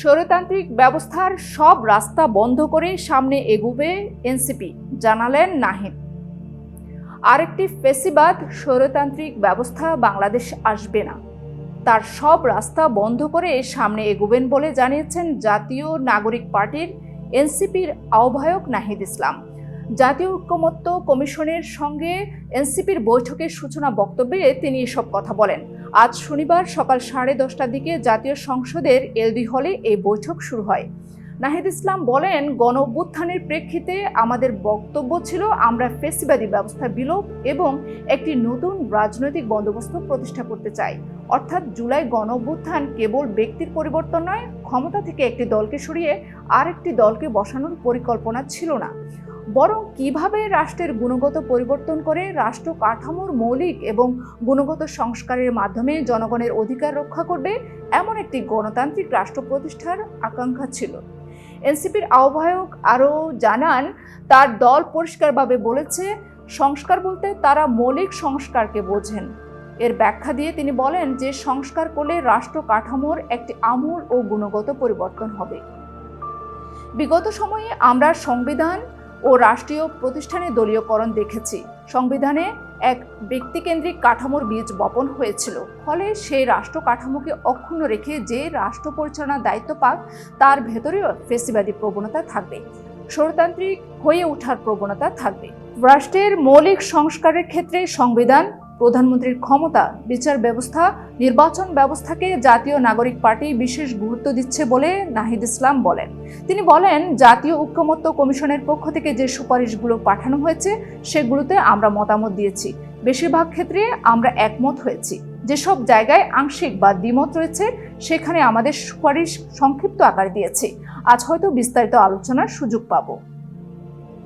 স্বৈরতান্ত্রিক ব্যবস্থার সব রাস্তা বন্ধ করে সামনে এগুবে এনসিপি, জানালেন নাহিদ। আরেকটি ফেসিবাদ স্বৈরতান্ত্রিক ব্যবস্থা বাংলাদেশ আসবে না। তার সব রাস্তা বন্ধ করে সামনে এগোবেন বলে জানিয়েছেন জাতীয় নাগরিক পার্টির এনসিপির আহ্বায়ক নাহিদ ইসলাম। জাতীয় ঐক্যমত্য কমিশনের সঙ্গে এনসিপির বৈঠকের সূচনা বক্তব্যে তিনি এসব কথা বলেন। আজ শনিবার সকাল সাড়ে দশটার দিকে জাতীয় সংসদের এলডি হলে এই বৈঠক শুরু হয়। নাহিদ ইসলাম বলেন গণ অভ্যুত্থানের প্রেক্ষিতে আমাদের বক্তব্য ছিল, আমরা ফেসিবাদী ব্যবস্থা বিলোপ এবং একটি নতুন রাজনৈতিক বন্দোবস্ত প্রতিষ্ঠা করতে চাই। অর্থাৎ জুলাই গণ কেবল ব্যক্তির পরিবর্তন নয়, ক্ষমতা থেকে একটি দলকে সরিয়ে আরেকটি দলকে বসানোর পরিকল্পনা ছিল না। বরং কীভাবে রাষ্ট্রের গুণগত পরিবর্তন করে রাষ্ট্র কাঠামোর মৌলিক এবং গুণগত সংস্কারের মাধ্যমে জনগণের অধিকার রক্ষা করবে, এমন একটি গণতান্ত্রিক রাষ্ট্র প্রতিষ্ঠার আকাঙ্ক্ষা ছিল। এনসিপির আহ্বায়ক আরও জানান, তার দল পরিষ্কারভাবে বলেছে, সংস্কার বলতে তারা মৌলিক সংস্কারকে বোঝেন। এর ব্যাখ্যা দিয়ে তিনি বলেন যে সংস্কার করলে রাষ্ট্র কাঠামোর একটি আমূল ও গুণগত পরিবর্তন হবে। বিগত সময়ে আমরা সংবিধান ও রাষ্ট্রীয় প্রতিষ্ঠানে দলীয়করণ দেখেছি। সংবিধানে এক ব্যক্তিকেন্দ্রিক কাঠামোর বীজ বপন হয়েছিল। ফলে সেই রাষ্ট্র কাঠামোকে অক্ষুণ্ণ রেখে যে রাষ্ট্র পরিচালনার দায়িত্ব পাক, তার ভেতরেও ফেসিবাদী প্রবণতা থাকবে। স্বরতান্ত্রিক হয়ে ওঠার প্রবণতা থাকবে। রাষ্ট্রের মৌলিক সংস্কারের ক্ষেত্রে সংবিধান প্রধানমন্ত্রীর ক্ষমতা, বিচার ব্যবস্থা, নির্বাচন ব্যবস্থাকে জাতীয় নাগরিক পার্টি বিশেষ গুরুত্ব দিচ্ছে বলে নাহিদ ইসলাম বলেন। তিনি বলেন, জাতীয় ঐক্যমত্য কমিশনের পক্ষ থেকে যে সুপারিশগুলো পাঠানো হয়েছে, সেগুলোতে আমরা মতামত দিয়েছি। বেশিরভাগ ক্ষেত্রে আমরা একমত হয়েছি। যেসব জায়গায় আংশিক বা দ্বিমত রয়েছে, সেখানে আমাদের সুপারিশ সংক্ষিপ্ত আকার দিয়েছি। আজ হয়তো বিস্তারিত আলোচনার সুযোগ পাবো।